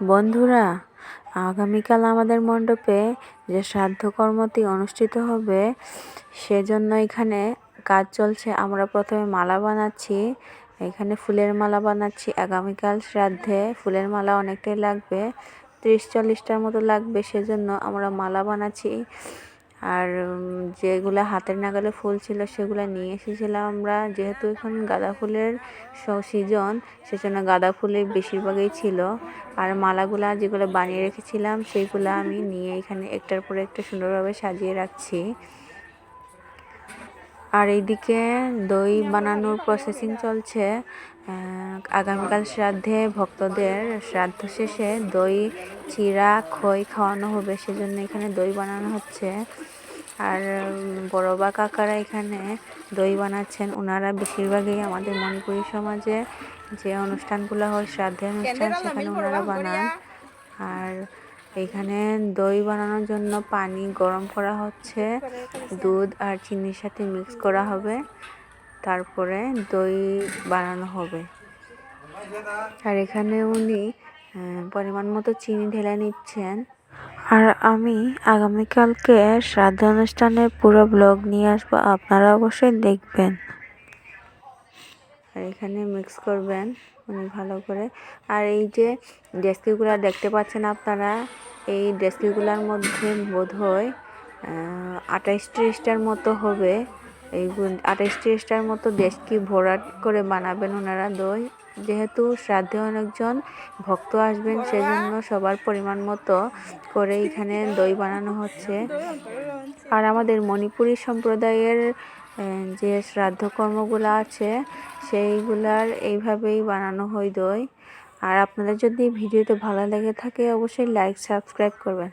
বন্ধুরা, আগামীকাল আমাদের মণ্ডপে যে শ্রাদ্ধকর্মটি অনুষ্ঠিত হবে, সেজন্য এখানে কাজ চলছে। আমরা প্রথমে মালা বানাচ্ছি, এখানে ফুলের মালা বানাচ্ছি। আগামীকাল শ্রাদ্ধে ফুলের মালা অনেকটাই লাগবে, ত্রিশ চল্লিশটার মতো লাগবে, সেজন্য আমরা মালা বানাচ্ছি। আর যেগুলো হাতের নাগালে ফুল ছিল সেগুলো নিয়ে এসেছিলাম আমরা। যেহেতু এখন গাঁদা ফুলের সিজন সেজন্য গাঁদা ফুলের বেশিরভাগই ছিল। আর মালাগুলা যেগুলো বানিয়ে রেখেছিলাম সেইগুলো আমি নিয়ে এখানে একটার পর একটা সুন্দরভাবে সাজিয়ে রাখছি। আর এইদিকে দই বানানোর প্রসেসিং চলছে। আগামীকাল শ্রাদ্ধে ভক্তদের শ্রাদ্ধ শেষে দই, চিরা, খই খাওয়ানো হবে, সেজন্য এখানে দই বানানো হচ্ছে। আর বড়বা কাকারা এখানে দই বানাচ্ছেন। ওনারা বেশিরভাগই আমাদের মণিপুরী সমাজে যে অনুষ্ঠানগুলো হয় শ্রাদ্ধের অনুষ্ঠান সেখানে ওনারা বানান। আর এখানে দই বানানোর জন্য পানি গরম করা হচ্ছে। দুধ আর চিনির সাথে মিক্স করা হবে। তারপরে দই বানানো হবে। আর এখানে উনি পরিমাণ মতো চিনি ঢেলে নিচ্ছেন। আর আমি আগামীকালকে শ্রাদ্ধ অনুষ্ঠানের পুরো ব্লগ নিয়ে আসব, আপনারা অবশ্যই দেখবেন। আর এখানে মিক্স করবেন উনি ভালো করে। আর এই যে ডেস্কিগুলো দেখতে পাচ্ছেন আপনারা, এই ডেস্কিগুলোর মধ্যে বোধ হয় আঠাইশ ত্রিশটার মতো হবে। এই আঠাইশ ত্রিশটার মতো ডেস্কি ভরাট করে বানাবেন ওনারা দই। যেহেতু শ্রাদ্ধে অনেকজন ভক্ত আসবেন, সেজন্য সবার পরিমাণ মতো করে এখানে দই বানানো হচ্ছে। আর আমাদের মণিপুরী সম্প্রদায়ের যে শ্রাদ্ধ কর্মগুলো আছে, সেইগুলার এইভাবেই বানানো হয় দই। আর আপনাদের যদি ভিডিওটা ভালো লেগে থাকে, অবশ্যই লাইক সাবস্ক্রাইব করবেন।